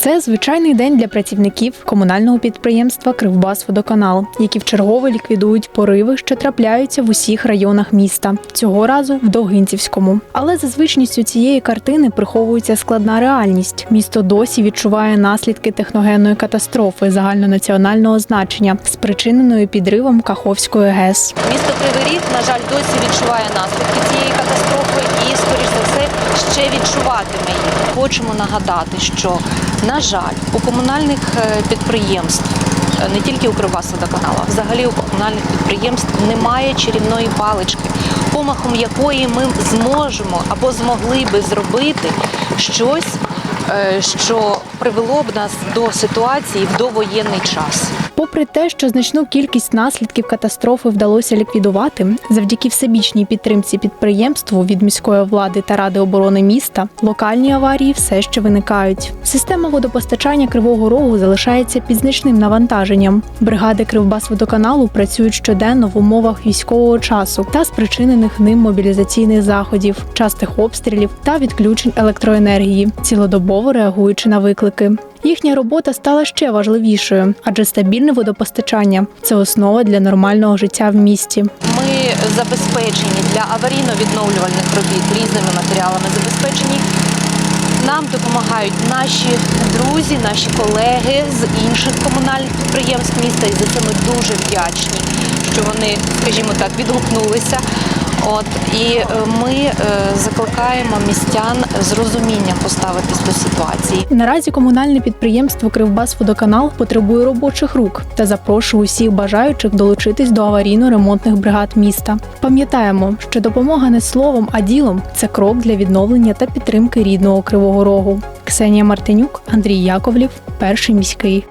Це звичайний день для працівників комунального підприємства Кривбасводоканал, які вчергове ліквідують пориви, що трапляються в усіх районах міста. Цього разу в Довгинцівському. Але за звичністю цієї картини приховується складна реальність. Місто досі відчуває наслідки техногенної катастрофи загальнонаціонального значення, спричиненої підривом Каховської ГЕС. Місто Кривий на жаль, досі відчуває наслідки цієї катастрофи і, скоріш за все, ще відчуватиме їх. Хочемо нагадати, що, на жаль, у комунальних е, підприємств, е, не тільки у Кривбасводоканалу, а взагалі у комунальних підприємств немає чарівної палички, помахом якої ми зможемо або змогли би зробити щось, е, що привело б нас до ситуації в довоєнний час. Попри те, що значну кількість наслідків катастрофи вдалося ліквідувати, завдяки всебічній підтримці підприємству від міської влади та ради оборони міста, локальні аварії все ще виникають. Система водопостачання Кривого Рогу залишається під значним навантаженням. Бригади Кривбасводоканалу працюють щоденно в умовах військового часу та спричинених ним мобілізаційних заходів, частих обстрілів та відключень електроенергії, цілодобово реагуючи на виклики. Їхня робота стала ще важливішою, адже стабільне водопостачання це основа для нормального життя в місті. Ми забезпечені для аварійно-відновлювальних робіт різними матеріалами забезпечені. Нам допомагають наші друзі, наші колеги з інших комунальних підприємств міста, і за це ми дуже вдячні, що вони, скажімо так, відгукнулися. От і е, ми е, закликаємо містян з розумінням поставитись до ситуації. Наразі комунальне підприємство Кривбасводоканал потребує робочих рук та запрошує усіх бажаючих долучитись до аварійно-ремонтних бригад міста. Пам'ятаємо, що допомога не словом, а ділом це крок для відновлення та підтримки рідного Кривого Рогу. Ксенія Мартинюк, Андрій Яковлів, перший міський.